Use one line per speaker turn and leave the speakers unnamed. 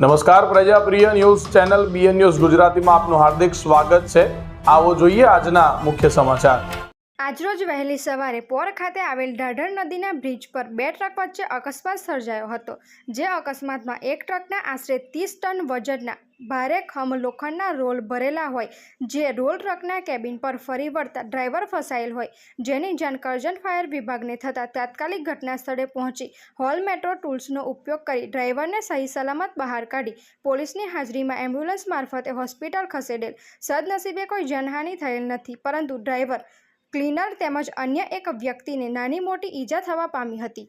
નમસ્કાર પ્રજાપ્રિય news channel BN news ગુજરાતીમાં આપનું હાર્દિક સ્વાગત છે. આવો જોઈએ આજના મુખ્ય સમાચાર.
આજરોજ વહેલી સવારે પોર ખાતે આવેલ ઢાઢર નદીના બ્રિજ પર બે ટ્રક વચ્ચે અકસ્માત સર્જાયો હતો. જે અકસ્માતમાં એક ટ્રકના આશરે ત્રીસ ટન વજનના ભારે ખમ લોખંડના રોલ ભરેલા હોય, જે રોલ ટ્રકના કેબિન પર ફરી વળતા ડ્રાઈવર ફસાયેલ હોય. જેની જાણ કરજણ ફાયર વિભાગને થતાં તાત્કાલિક ઘટના સ્થળે પહોંચી હોલ મેટ્રો ટૂલ્સનો ઉપયોગ કરી ડ્રાઈવરને સહી સલામત બહાર કાઢી પોલીસની હાજરીમાં એમ્બ્યુલન્સ મારફતે હોસ્પિટલ ખસેડેલ. સદનસીબે કોઈ જાનહાનિ થયેલ નથી, પરંતુ ડ્રાઈવર, ક્લીનર તેમજ અન્ય એક વ્યક્તિને નાની મોટી ઈજા થવા પામી હતી.